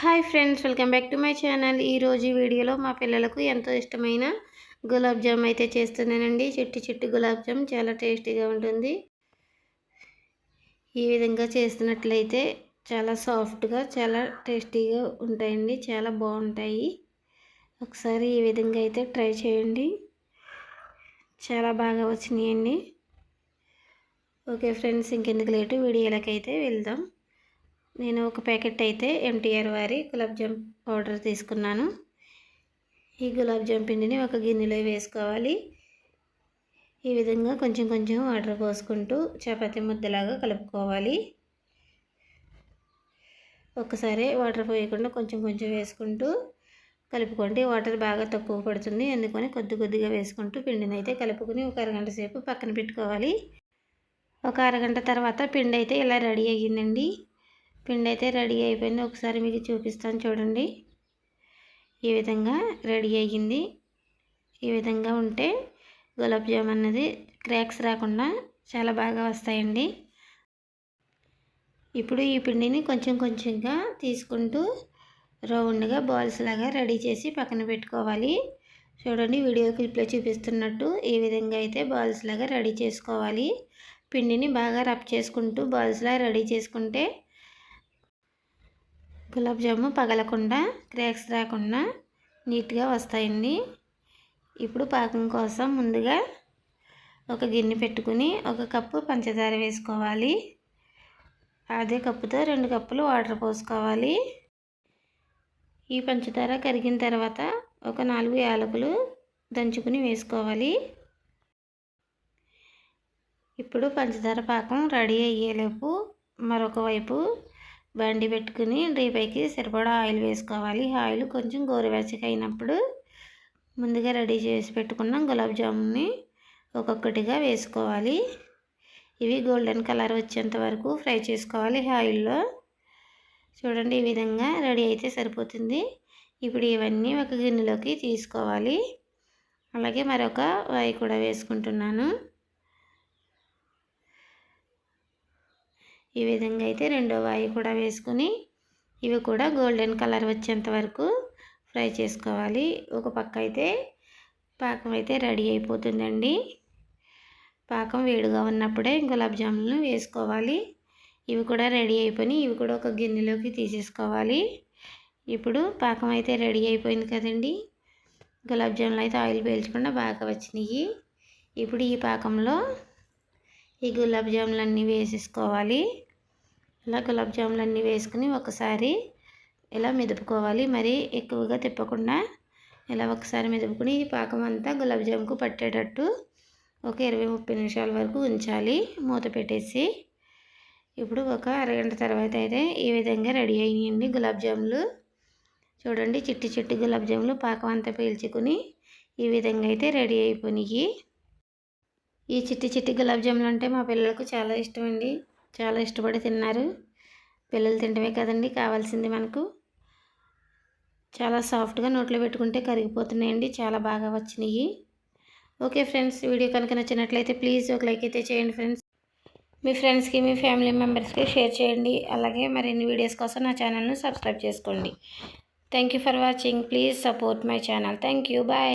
Hi friends welcome back to my channel. ఈరోజు వీడియోలో మా పిల్లలకు ఎంతో ఇష్టమైన గులాబ్ జామ్ అయితే చేస్తున్నానండి. చిట్టి చిట్టి గులాబ్ జామ్ చాలా టేస్టీగా ఉంటుంది. ఈ విధంగా చేస్తున్నట్లయితే చాలా సాఫ్ట్గా చాలా టేస్టీగా ఉంటాయండి. చాలా బాగుంటాయి. ఒకసారి ఈ విధంగా అయితే ట్రై చేయండి. చాలా బాగా వచ్చినాయండి. ఓకే ఫ్రెండ్స్ ఇంకెందుకు లేటు. వీడియోలకైతే వెళ్దాం. నేను ఒక ప్యాకెట్ అయితే ఎంటీఆర్ వారి గులాబ్ జామ్ పౌడర్ తీసుకున్నాను. ఈ గులాబ్ జామ్ పిండిని ఒక గిన్నెలో వేసుకోవాలి. ఈ విధంగా కొంచెం కొంచెం వాటర్ పోసుకుంటూ చపాతీ ముద్దలాగా కలుపుకోవాలి. ఒక్కసారి వాటర్ పోయకుండా కొంచెం కొంచెం వేసుకుంటూ కలుపుకోండి. వాటర్ బాగా తక్కువ పడుతుంది. అందుకని కొద్ది కొద్దిగా వేసుకుంటూ పిండిని అయితే కలుపుకొని ఒక అరగంట సేపు పక్కన పెట్టుకోవాలి. ఒక అరగంట తర్వాత పిండి అయితే ఇలా రెడీ అయ్యిందండి. పిండి అయితే రెడీ అయిపోయింది. ఒకసారి మీకు చూపిస్తాను చూడండి. ఈ విధంగా రెడీ అయ్యింది. ఈ విధంగా ఉంటే గులాబ్ జామ్ అన్నది క్రాక్స్ రాకుండా చాలా బాగా వస్తాయండి. ఇప్పుడు ఈ పిండిని కొంచెం కొంచెంగా తీసుకుంటూ రౌండ్గా బాల్స్ లాగా రెడీ చేసి పక్కన పెట్టుకోవాలి. చూడండి వీడియో క్లిప్లో చూపిస్తున్నట్టు ఈ విధంగా అయితే బాల్స్ లాగా రెడీ చేసుకోవాలి. పిండిని బాగా రబ్ చేసుకుంటూ బాల్స్లా రెడీ చేసుకుంటే గులాబ్ జాము పగలకుండా క్రాక్స్ రాకుండా నీట్గా వస్తాయండి. ఇప్పుడు పాకం కోసం ముందుగా ఒక గిన్నె పెట్టుకుని ఒక కప్పు పంచదార వేసుకోవాలి. అదే కప్పుతో రెండు కప్పులు వాటర్ పోసుకోవాలి. ఈ పంచదార కరిగిన తర్వాత ఒక నాలుగు యాలకులు దంచుకుని వేసుకోవాలి. ఇప్పుడు పంచదార పాకం రెడీ అయ్యేలోపు మరొక వైపు బండి పెట్టుకుని రీపైకి సరిపడా ఆయిల్ వేసుకోవాలి. ఆయిల్ కొంచెం గోరువెచ్చగా అయినప్పుడు ముందుగా రెడీ చేసి పెట్టుకున్న గులాబ్ జామున్ని ఒక్కొక్కటిగా వేసుకోవాలి. ఇవి గోల్డెన్ కలర్ వచ్చేంత వరకు ఫ్రై చేసుకోవాలి ఆయిల్లో. చూడండి ఈ విధంగా రెడీ అయితే సరిపోతుంది. ఇప్పుడు ఇవన్నీ ఒక గిన్నెలోకి తీసుకోవాలి. అలాగే మరొక వాయి కూడా వేసుకుంటున్నాను. ఈ విధంగా అయితే రెండో వాయి కూడా వేసుకొని ఇవి కూడా గోల్డెన్ కలర్ వచ్చేంత వరకు ఫ్రై చేసుకోవాలి. ఒక పక్క అయితే పాకం అయితే రెడీ అయిపోతుందండి. పాకం వేడిగా ఉన్నప్పుడే గులాబ్ జాములను వేసుకోవాలి. ఇవి కూడా రెడీ అయిపోయి ఇవి కూడా ఒక గిన్నెలోకి తీసేసుకోవాలి. ఇప్పుడు పాకం అయితే రెడీ అయిపోయింది కదండి. గులాబ్ జాములు అయితే ఆయిల్ పీల్చకుండా బాగా వచ్చినాయి. ఇప్పుడు ఈ పాకంలో ఈ గులాబ్ జాములన్నీ వేసేసుకోవాలి. ఇలా గులాబ్ జాములు అన్నీ వేసుకుని ఒకసారి ఇలా మెదుపుకోవాలి. మరి ఎక్కువగా తిప్పకుండా ఇలా ఒకసారి మెదుపుకుని ఈ పాకం అంతా గులాబ్ జాముకు పట్టేటట్టు ఒక ఇరవై ముప్పై నిమిషాల వరకు ఉంచాలి. మూత పెట్టేసి ఇప్పుడు ఒక అరగంట తర్వాత అయితే ఈ విధంగా రెడీ అయినాయండి గులాబ్ జాములు. చూడండి చిట్టి చిట్టి గులాబ్ జాములు పాకం అంతా పీల్చుకుని ఈ విధంగా అయితే రెడీ అయిపోయినాయి. ఈ చిట్టి చిట్టి గులాబ్ జాములు అంటే మా పిల్లలకు చాలా ఇష్టం అండి చాలా ఇష్టపడి తిన్నారు. పిల్లలు తింటమే కదండి కావాల్సింది మనకు. చాలా సాఫ్ట్గా నోట్లో పెట్టుకుంటే కరిగిపోతున్నాయండి. చాలా బాగా వచ్చినాయి. ఓకే ఫ్రెండ్స్ వీడియో కనుక నచ్చినట్లయితే ప్లీజ్ ఒక లైక్ అయితే చేయండి ఫ్రెండ్స్. మీ ఫ్రెండ్స్కి మీ ఫ్యామిలీ మెంబర్స్కి షేర్ చేయండి. అలాగే మరిన్ని వీడియోస్ కోసం నా ఛానల్ను సబ్స్క్రైబ్ చేసుకోండి. Thank for watching. Please support my channel. Thank bye.